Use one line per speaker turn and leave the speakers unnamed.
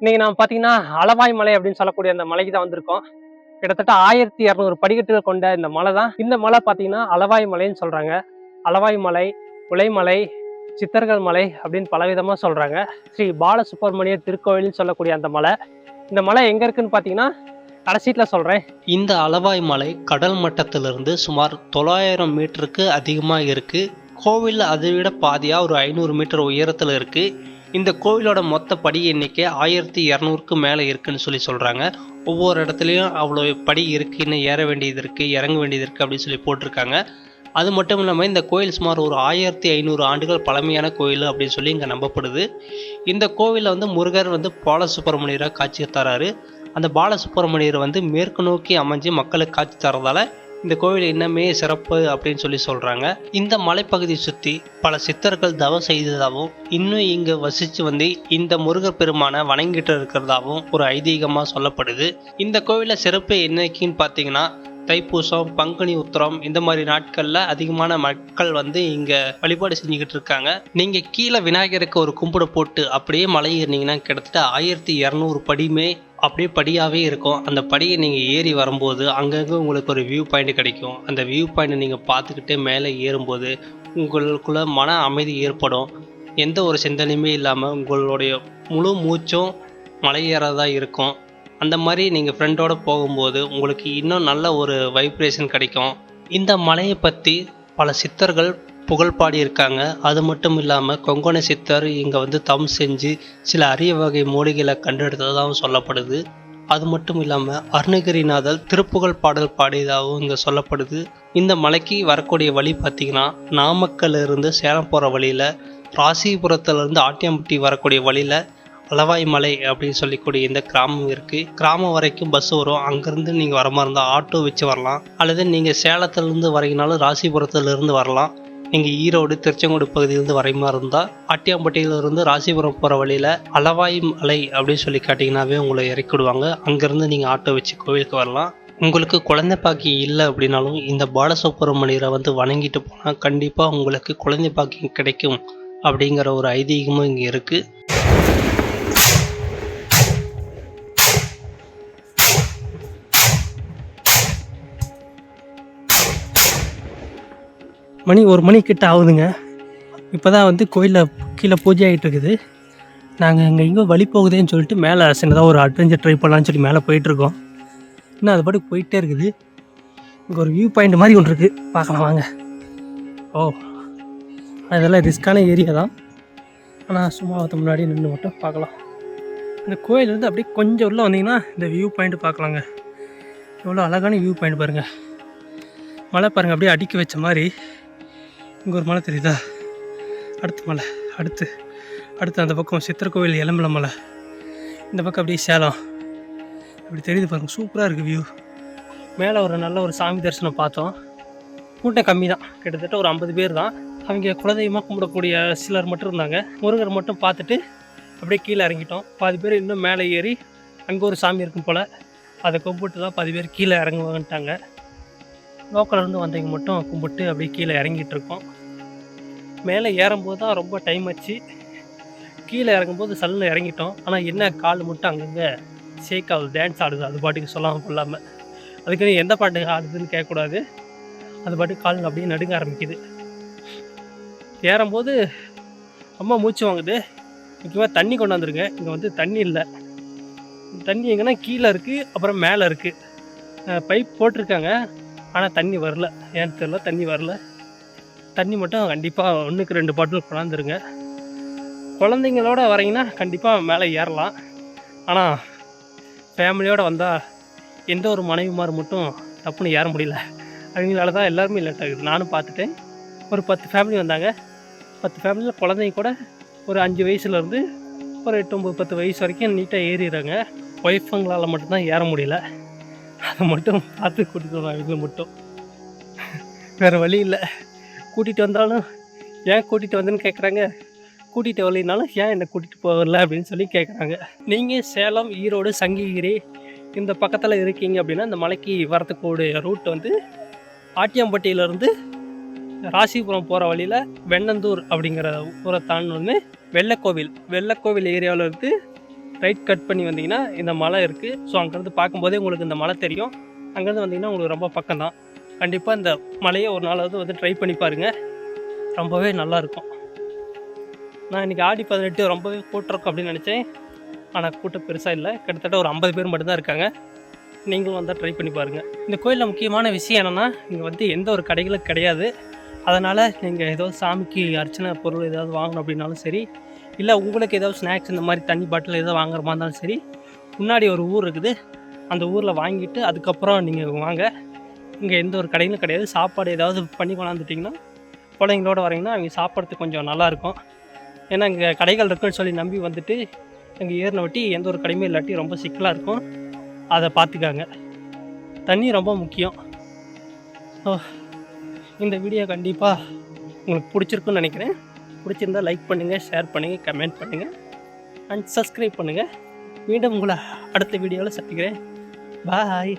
இன்னைக்கு நம்ம பார்த்தீங்கன்னா அளவாய் மலை அப்படின்னு சொல்லக்கூடிய அந்த மலைக்கு தான் வந்திருக்கோம். கிட்டத்தட்ட ஆயிரத்தி இரநூறு படிக்கட்டுகள் கொண்ட இந்த மலை தான் இந்த மலை பார்த்தீங்கன்னா அளவாய் மலைன்னு சொல்கிறாங்க அளவாய் மலை உலைமலை சித்தர்கள் மலை அப்படின்னு பலவிதமாக சொல்கிறாங்க ஸ்ரீ பாலசுப்ரமணிய திருக்கோவில்னு சொல்லக்கூடிய அந்த மலை. இந்த மலை எங்கே இருக்குன்னு பார்த்தீங்கன்னா கடைசீட்டில் சொல்கிறேன்
இந்த அளவாய் மலை கடல் மட்டத்திலிருந்து சுமார் தொள்ளாயிரம் மீட்டருக்கு அதிகமாக இருக்குது கோவில் அதை விட பாதியாக ஒரு ஐநூறு மீட்டர் உயரத்தில் இருக்குது இந்த கோவிலோட மொத்த படி எண்ணிக்கை ஆயிரத்தி இரநூறுக்கு மேலே இருக்குன்னு சொல்லி சொல்கிறாங்க ஒவ்வொரு இடத்துலையும் அவ்வளோ படி இருக்குது இன்னும் ஏற வேண்டியது இருக்குது இறங்க வேண்டியது இருக்குது அப்படின்னு சொல்லி போட்டிருக்காங்க. அது மட்டும் இல்லாமல் இந்த கோயில் சுமார் ஒரு ஆயிரத்தி ஐநூறு ஆண்டுகள் பழமையான கோயில் அப்படின்னு சொல்லி இங்கே நம்பப்படுது. இந்த கோவிலில் வந்து முருகர் வந்து பாலசுப்ரமணியராக காட்சி தராரு. அந்த பாலசுப்ரமணியர் வந்து மேற்கு நோக்கி அமைஞ்சு மக்களுக்கு காட்சி தரதால இந்த கோவில் இன்னமே சிறப்பு அப்படின்னு சொல்லி சொல்கிறாங்க இந்த மலைப்பகுதியை சுற்றி பல சித்தர்கள் தவம் செய்ததாகவும் இன்னும் இங்கே வசித்து வந்து இந்த முருகர் பெருமானை வணங்கிட்டு இருக்கிறதாகவும் ஒரு ஐதீகமாக சொல்லப்படுது. இந்த கோவிலில் சிறப்பு என்னைக்குன்னு பார்த்தீங்கன்னா தைப்பூசம் பங்குனி உத்திரம் இந்த மாதிரி நாட்கள்ல அதிகமான மக்கள் வந்து இங்க வழிபாடு செஞ்சுக்கிட்டு இருக்காங்க. நீங்க கீழே விநாயகருக்கு ஒரு கும்பிட போட்டு அப்படியே மலை ஏறினீங்கன்னா கிட்டத்தட்ட ஆயிரத்தி இரநூறு படியுமே அப்படியே படியாகவே இருக்கும். அந்த படியை நீங்கள் ஏறி வரும்போது அங்கங்கே உங்களுக்கு ஒரு வியூ பாயிண்ட் கிடைக்கும். அந்த வியூ பாயிண்ட்டை நீங்கள் பார்த்துக்கிட்டே மேலே ஏறும்போது உங்களுக்குள்ள மன அமைதி ஏற்படும். எந்த ஒரு சிந்தனையுமே இல்லாமல் உங்களுடைய முழு மூச்சும் மலை ஏறதா இருக்கும். அந்த மாதிரி நீங்கள் ஃப்ரெண்டோட போகும்போது உங்களுக்கு இன்னும் நல்ல ஒரு வைப்ரேஷன் கிடைக்கும். இந்த மலையை பற்றி பல சித்தர்கள் புகழ் பாடியிருக்காங்க. அது மட்டும் இல்லாமல் கொங்கண சித்தர் இங்கே வந்து தம் செஞ்சு சில அரிய வகை மூலிகைகளை கண்டெடுத்ததாகவும் சொல்லப்படுது. அது மட்டும் இல்லாமல் அருணகிரிநாதர் திருப்புகழ் பாடல் பாடியதாகவும் இங்கே சொல்லப்படுது. இந்த மலைக்கு வரக்கூடிய வழி பார்த்திங்கன்னா நாமக்கல்லிருந்து சேலம் போகிற வழியில் ராசிபுரத்துலேருந்து ஆட்டியம்பட்டி வரக்கூடிய வழியில் அளவாய் மலை அப்படின்னு சொல்லக்கூடிய இந்த கிராமம் இருக்குது கிராமம் வரைக்கும் பஸ் வரும். அங்கேருந்து நீங்கள் வர மாதிரி இருந்தால் ஆட்டோ வச்சு வரலாம். அல்லது நீங்கள் சேலத்துலேருந்து வரீங்கனாலும் ராசிபுரத்துலேருந்து வரலாம். நீங்கள் ஈரோடு திருச்செங்கோடு பகுதியிலேருந்து வரை மாதிரி இருந்தால் ஆட்டியாம்பட்டியிலிருந்து ராசிபுரம் போகிற வழியில் அளவாய் மலை அப்படின்னு சொல்லி காட்டிங்கனாவே உங்களை இறக்கிடுவாங்க அங்கேருந்து நீங்கள் ஆட்டோ வச்சு கோவிலுக்கு வரலாம். உங்களுக்கு குழந்தை பாக்கியம் இல்லை அப்படின்னாலும் இந்த பாலசுப்ரமணியரை வந்து வணங்கிட்டு போனால் கண்டிப்பாக உங்களுக்கு குழந்தை பாக்கியம் கிடைக்கும் அப்படிங்கிற ஒரு ஐதீகமும் இங்கே இருக்குது
மணி ஒரு மணி கிட்ட ஆகுதுங்க. இப்போ தான் வந்து கோயிலில் கீழே பூஜை ஆகிட்டு இருக்குது நாங்கள் இங்கே எங்கே வழி போகுதேன்னு சொல்லிட்டு மேலே சின்னதாக ஒரு அட்வென்ச்சர் ட்ரை பண்ணலான்னு சொல்லி மேலே போயிட்டுருக்கோம். இன்னும் அது பாட்டுக்கு போயிட்டே இருக்குது. இங்கே ஒரு வியூ பாயிண்ட் மாதிரி ஒன்று இருக்குது பார்க்கலாம் வாங்க. ஓ அதெல்லாம் ரிஸ்க்கான ஏரியா தான். ஆனால் சும்மா அதுக்கு முன்னாடி நின்று மட்டும் பார்க்கலாம். இந்த கோயில் வந்து அப்படியே கொஞ்சம் உள்ளே வந்தீங்கன்னா இந்த வியூ பாயிண்ட் பார்க்கலாங்க. எவ்வளோ அழகான வியூ பாயிண்ட் பாருங்கள் மழை பாருங்கள் அப்படியே அடுக்கி வச்ச மாதிரி. இங்கே ஒரு மலை தெரியுதா? அடுத்த மலை அடுத்து அடுத்து அந்த பக்கம் சித்திரக்கோவில் கோவில் மலை. இந்த பக்கம் அப்படியே சேலம். அப்படி தெரியுது பாருங்கள் சூப்பராக இருக்குது வியூ மேலே ஒரு நல்ல ஒரு சாமி தரிசனம் பார்த்தோம். கூட்டம் கம்மி தான் கிட்டத்தட்ட ஒரு ஐம்பது பேர் தான். அவங்க குலதெய்வமாக கும்பிடக்கூடிய சிலர் மட்டும் இருந்தாங்க. முருகர் மட்டும் பார்த்துட்டு அப்படியே கீழே இறங்கிட்டோம். பாதி பேர் இன்னும் மேலே ஏறி அங்கே ஒரு சாமி இருக்கும் போல். அதை கும்பிட்டு தான் பாதி பேர் கீழே இறங்குவாங்கன்ட்டாங்க. லோக்கல்லேருந்து வந்தவங்க மட்டும் கும்பிட்டு அப்படியே கீழே இறங்கிட்டு இருக்கோம் மேலே ஏறும்போது தான் ரொம்ப டைம் ஆச்சு. கீழே இறங்கும்போது சல்லில் இறங்கிட்டோம். ஆனால் என்ன கால் மட்டும் அங்கங்கே ஷேக் ஆகுது டான்ஸ் ஆடுது அது பாட்டுக்கு சொல்லாமல் கொள்ளாமல் அதுக்குன்னு எந்த பாட்டு ஆடுதுன்னு கேட்கக்கூடாது. அது பாட்டுக்கு கால் அப்படியே நடுங்க ஆரம்பிக்குது. ஏறும்போது ரொம்ப மூச்சு வாங்குது. முக்கியமாக தண்ணி கொண்டாந்துருங்க இங்கே வந்து தண்ணி இல்லை. தண்ணி எங்கன்னா கீழே இருக்குது அப்புறம் மேலே இருக்குது பைப் போட்டிருக்காங்க. ஆனால் தண்ணி வரல. ஏன்னு தெரில தண்ணி வரல. தண்ணி மட்டும் கண்டிப்பாக ஒன்றுக்கு ரெண்டு பாட்டில் கொண்டாந்துருங்க. குழந்தைங்களோட வரீங்கன்னா கண்டிப்பாக மேலே ஏறலாம். ஆனால் ஃபேமிலியோடு வந்தால் எந்த ஒரு மனைவிமார் மட்டும் தப்புன்னு ஏற முடியல. அவங்களால தான் எல்லாருமே லேட் ஆகுது. நானும் பார்த்துட்டேன். ஒரு பத்து ஃபேமிலி வந்தாங்க. பத்து ஃபேமிலியில் குழந்தைங்க கூட ஒரு அஞ்சு வயசுலேருந்து ஒரு எட்டு ஒம்பது பத்து வயசு வரைக்கும் நீட்டாக ஏறிடுறாங்க. ஒய்ஃபுங்களால் மட்டும்தான் ஏற முடியல. அதை மட்டும் பார்த்து கூட்டிகிட்டு வருவாங்க மட்டும். வேறு வழி இல்லை. கூட்டிகிட்டு வந்தாலும் ஏன் கூட்டிகிட்டு வந்தேன்னு கேட்குறாங்க கூட்டிகிட்டு வரலைனாலும் ஏன் என்னை கூட்டிகிட்டு போகல அப்படின்னு சொல்லி கேட்குறாங்க நீங்கள் சேலம் ஈரோடு சங்ககிரி இந்த பக்கத்தில் இருக்கீங்க அப்படின்னா இந்த மலைக்கு வரத்துக்கூடிய ரூட் வந்து ஆட்டியம்பட்டியிலேருந்து ராசிபுரம் போகிற வழியில் வெண்ணந்தூர் அப்படிங்கிற ஊரை தாண்டினோடனே வெள்ளக்கோவில். வெள்ளக்கோவில் ஏரியாவில் இருந்து ரைட் கட் பண்ணி வந்தீங்கன்னா இந்த மலை இருக்குது ஸோ அங்கேருந்து பார்க்கும்போதே உங்களுக்கு இந்த மலை தெரியும். அங்கேருந்து வந்தீங்கன்னா உங்களுக்கு ரொம்ப பக்கம் தான் கண்டிப்பாக இந்த மலையை ஒரு நாளாவது வந்து ட்ரை பண்ணி பாருங்கள் ரொம்பவே நல்லாயிருக்கும் நான் இன்றைக்கி ஆடி பதினெட்டு ரொம்பவே கூட்டிருக்கோம் அப்படின்னு நினச்சேன். ஆனால் கூட்டம் பெருசாக இல்லை. கிட்டத்தட்ட ஒரு ஐம்பது பேர் மட்டும்தான் இருக்காங்க. நீங்களும் வந்தால் ட்ரை பண்ணி பாருங்கள் இந்த கோயிலில் முக்கியமான விஷயம் என்னென்னா இங்கே வந்து எந்த ஒரு கடைகளும் கிடையாது. அதனால் நீங்கள் ஏதோ சாமிக்கு அர்ச்சனை பொருள் ஏதாவது வாங்கணும் அப்படின்னாலும் சரி இல்லை உங்களுக்கு ஏதாவது ஸ்நாக்ஸ் இந்த மாதிரி தண்ணி பாட்டில் ஏதாவது வாங்குற மாதிரி இருந்தாலும் சரி முன்னாடி ஒரு ஊர் இருக்குது. அந்த ஊரில் வாங்கிட்டு அதுக்கப்புறம் நீங்கள் வாங்க. இங்கே எந்த ஒரு கடையிலும் கிடையாது. சாப்பாடு ஏதாவது பண்ணி கொண்டாந்துட்டிங்கன்னா குழந்தைங்களோட வரீங்கன்னா அவங்க சாப்பிட்றதுக்கு கொஞ்சம் நல்லாயிருக்கும் ஏன்னா இங்கே கடைகள் இருக்குன்னு சொல்லி நம்பி வந்துட்டு இங்கே ஏறின வட்டி எந்த ஒரு கடையுமே இல்லாட்டி ரொம்ப சிக்கலாக இருக்கும். அதை பார்த்துக்காங்க தண்ணி ரொம்ப முக்கியம். ஓ இந்த வீடியோ கண்டிப்பாக உங்களுக்கு பிடிச்சிருக்குன்னு நினைக்கிறேன். பிடிச்சிருந்தா லைக் பண்ணுங்கள் ஷேர் பண்ணுங்கள் கமெண்ட் பண்ணுங்கள் அண்ட் சப்ஸ்கிரைப் பண்ணுங்கள் மீண்டும் உங்களை அடுத்த வீடியோவில் சந்திக்கிறேன். பாய்